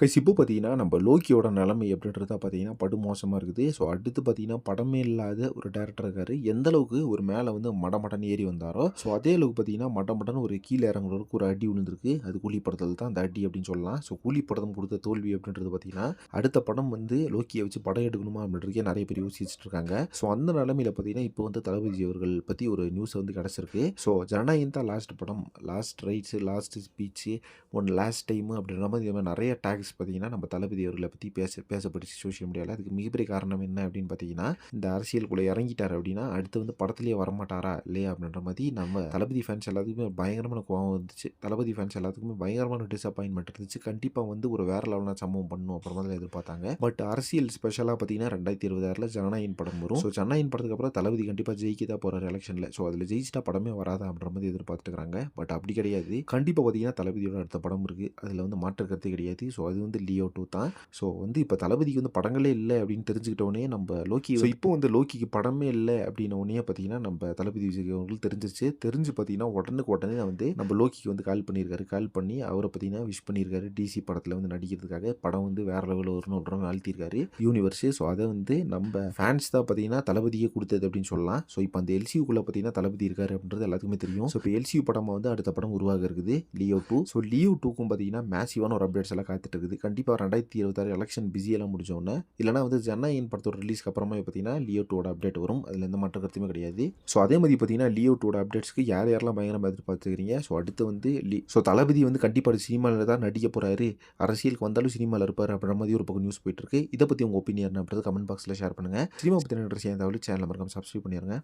Guys இப்போ பார்த்தீங்கன்னா நம்ம லோக்கியோட நிலைமை எப்படின்றதா பார்த்தீங்கன்னா படு மோசமாக இருக்குது. ஸோ அடுத்து பார்த்தீங்கன்னா படமே இல்லாத ஒரு டேரக்டர் இருக்காரு. எந்த அளவுக்கு ஒரு மேலே வந்து மடமடன் ஏறி வந்தாரோ ஸோ அதே அளவுக்கு பார்த்தீங்கன்னா மடமடன் ஒரு கீழே இறங்குறதுக்கு ஒரு அடி விழுந்திருக்கு. அது கூலி படத்தில் தான் அந்த அடி அப்படின்னு சொல்லலாம். ஸோ கூலி படம் கொடுத்த தோல்வி அப்படின்றது பார்த்தீங்கன்னா அடுத்த படம் வந்து லோக்கியை வச்சு படம் எடுக்கணுமா அப்படின்றதுக்கே நிறைய பேர் யோசிச்சுட்டு இருக்காங்க. ஸோ அந்த நிலமையில பார்த்தீங்கன்னா இப்போ வந்து தளபதி அவர்கள் பற்றி ஒரு நியூஸ் வந்து கிடச்சிருக்கு. ஸோ ஜனநாயகம் தான் லாஸ்ட் படம். Last rights last speech one last time அப்படின்ற மாதிரி மாதிரி நிறைய டேக்ஸ் பார்த்தீங்கன்னா நம்ம தளபதி அவர்களை பற்றி பேச பேசப்பட்டுச்சு சோஷியல் மீடியாவில் அதுக்கு மிகப்பெரிய காரணம் என்ன அப்படின்னு பார்த்தீங்கன்னா இந்த அரசியலுக்குள்ளே இறங்கிட்டார் அப்படின்னா அடுத்து வந்து படத்துலேயே வரமாட்டாரா இல்லையா அப்படின்ற மாதிரி நம்ம தளபதி ஃபேன்ஸ் எல்லாத்துக்குமே பயங்கரமான கோவம் வந்துச்சு. தளபதி ஃபேன்ஸ் எல்லாத்துக்குமே பயங்கரமான டிசப்பாயின்மெண்ட் இருந்துச்சு. கண்டிப்பாக வந்து ஒரு வேற லெவலான சம்பவம் பண்ணும் அப்புறமா தான் எதிர்பார்த்தாங்க. பட் அரசியல் ஸ்பெஷலாக பார்த்தீங்கன்னா ரெண்டாயிரத்தி இருபதாறில் ஜனநாயகன் படம் வரும். ஸோ ஜனநாயகன் படத்துக்கு அப்புறம் தளபதி கண்டிப்பாக ஜெயிக்க தான் போகிறார் எலெக்ஷனில் ஸோ அதில் ஜெயிச்சிட்டா படமே வராதா அப்படின்ற மாதிரி எதிர்பார்த்துக்கிறாங்க பட் அப்படி கிடையாது. கண்டிப்பாக பார்த்தீங்கன்னா தளபதியோட அடுத்த படம் இருக்குது அதில் வந்து மாற்று கருத்து கிடையாது. ஸோ அது வந்து லியோ டூ தான். ஸோ வந்து இப்போ தளபதிக்கு வந்து படங்களே இல்லை அப்படின்னு தெரிஞ்சுக்கிட்டோடனே நம்ம லோக்கி ஸோ இப்போ வந்து லோக்கிக்கு படமே இல்லை அப்படின்ன உடனே பார்த்தீங்கன்னா நம்ம தளபதி விஜய் அவர்கள் தெரிஞ்சிருச்சு. தெரிஞ்சு பார்த்தீங்கன்னா உடனுக்கு உடனே வந்து நம்ம லோக்கிக்கு வந்து கால் பண்ணியிருக்காரு. கால் பண்ணி அவரை பார்த்தீங்கன்னா விஷ் பண்ணியிருக்காரு. டிசி படத்தில் வந்து நடிக்கிறதுக்காக படம் வந்து வேற லெவலில் வரணும் அப்படின்னு அழுத்திருக்காரு யூனிவர்ஸ் ஸோ அதை வந்து நம்ம ஃபேன்ஸ் தான் பார்த்தீங்கன்னா தளபதியே கொடுத்தது அப்படின்னு சொல்லலாம். ஸோ இப்போ அந்த எல்சியூக்குள்ளே பார்த்தீங்கன்னா தளபதி இருக்காரு அப்படின்றது எல்லாத்துக்குமே தெரியும். ஸோ இப்போ எல்சியூ படமாக வந்து அடுத்த படம் உருவாக இருக்குது. லியோ டூ ஸோ லியோ டூக்கும் பார்த்தீங்கன்னா மேசிவான ஒரு அப்டேட்ஸ் எல்லாம் காத்துட்டு இருக்குது. கண்டிப்பாக ரெண்டாயிரத்தி இருபத்தாறு எலெக்ஷன் பிஸியெல்லாம் முடிஞ்சோடனே இல்லைனா வந்து ஜனநாயகன் படத்தோட ரிலீஸ்க்கு அப்புறமா பார்த்தீங்கன்னா லியோ டூட அப்டேட் வரும். அதில் எந்த மாற்ற கருத்துமே கிடையாது. ஸோ அதே மாதிரி பார்த்தீங்கன்னா லியோ டூட அப்டேட்ஸ்க்கு யார் யாரெல்லாம் பயங்கரமாக எதிர்பார்த்துக்கிறீங்க ஸோ அடுத்து வந்து லி ஸோ தளபதி வந்து கண்டிப்பாக சினிமாவில் தான் நடிக்க போகிறாரு அரசியலுக்கு வந்தாலும் சினிமாவில் இருப்பார் அப்படின்ற மாதிரி ஒரு பக்கம் நியூஸ் போயிட்டு இருக்கு இதை பற்றி உங்கள் ஒப்பீனியன் அப்படின்றது கமெண்ட் பாக்ஸில் ஷேர் பண்ணுங்கள் சினிமா பற்றி நிறைய சேனல் மறக்காம சப்ஸ்கிரைப் பண்ணிடுங்க.